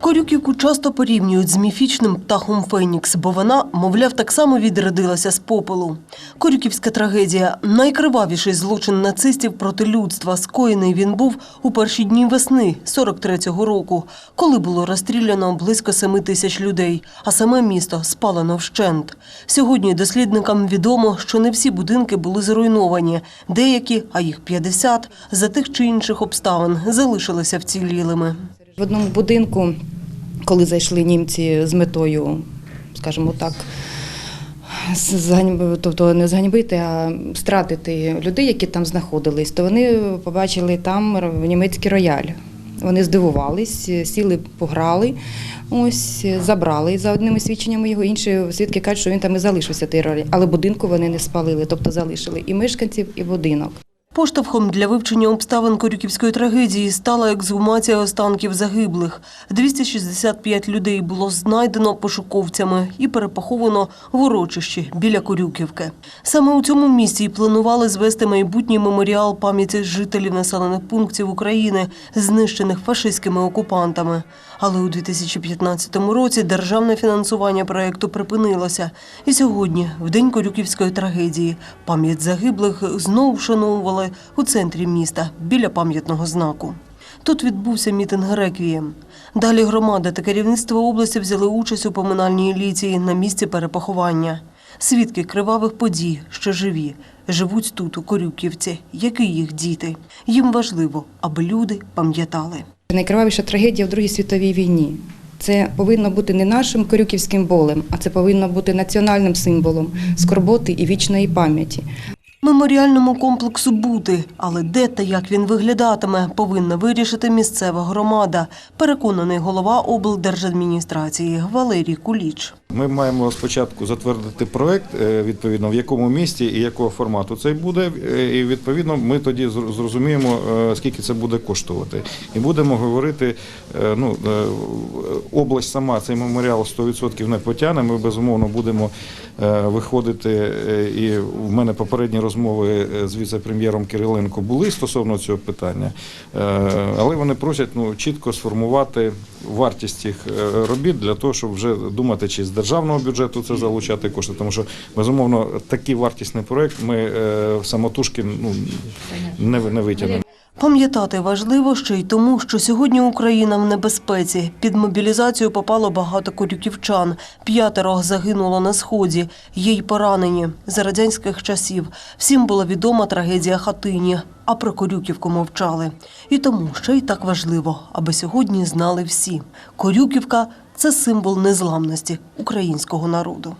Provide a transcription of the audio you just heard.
Корюківку часто порівнюють з міфічним птахом Фенікс, бо вона, мовляв, так само відродилася з попелу. Корюківська трагедія найкривавіший злочин нацистів проти людства. Скоєний він був у перші дні весни 43-го року, коли було розстріляно близько семи тисяч людей, а саме місто спалено вщент. Сьогодні дослідникам відомо, що не всі будинки були зруйновані. Деякі, а їх 50, за тих чи інших обставин залишилися вцілілими. В одному будинку, коли зайшли німці з метою, скажімо так, тобто не зганьбити, а стратити людей, які там знаходились, то вони побачили там німецький рояль. Вони здивувались, сіли, пограли, ось забрали за одними свідченнями його. Інші свідки кажуть, що він там і залишився той рояль, але будинку вони не спалили, тобто залишили і мешканців, і будинок. Поштовхом для вивчення обставин Корюківської трагедії стала ексгумація останків загиблих. 265 людей було знайдено пошуковцями і перепоховано в урочищі біля Корюківки. Саме у цьому місці й планували звести майбутній меморіал пам'яті жителів населених пунктів України, знищених фашистськими окупантами. Але у 2015 році державне фінансування проєкту припинилося. І сьогодні, в день Корюківської трагедії, пам'ять загиблих знову вшановували у центрі міста біля пам'ятного знаку. Тут відбувся мітинг реквієм. Далі громада та керівництво області взяли участь у поминальній ліції на місці перепоховання. Свідки кривавих подій, що живі, живуть тут, у Корюківці, як і їх діти. Їм важливо, аби люди пам'ятали. Найкривавіша трагедія в Другій світовій війні. Це повинно бути не нашим корюківським болем, а це повинно бути національним символом скорботи і вічної пам'яті. Меморіальному комплексу бути, але де та як він виглядатиме, повинна вирішити місцева громада, переконаний голова облдержадміністрації Валерій Куліч. Ми маємо спочатку затвердити проект, е, відповідно, в якому місті і якого формату цей буде. е, І відповідно ми тоді зрозуміємо, е, скільки це буде коштувати. І будемо говорити, ну область сама цей меморіал 100% не потягне. Ми безумовно будемо виходити. І в мене попередні розмови з віце-прем'єром Кириленко були стосовно цього питання, але вони просять ну чітко сформувати вартість цих робіт для того, щоб вже думати, чи з державного бюджету це залучати кошти, тому що безумовно такий вартісний проект ми е, самотужки ну не, не витягнемо. Пам'ятати важливо ще й тому, що сьогодні Україна в небезпеці. Під мобілізацію попало багато корюківчан. П'ятеро загинуло на сході, є й поранені за радянських часів. Всім була відома трагедія хатині, а про Корюківку мовчали. І тому ще й так важливо, аби сьогодні знали всі. Корюківка це символ незламності українського народу.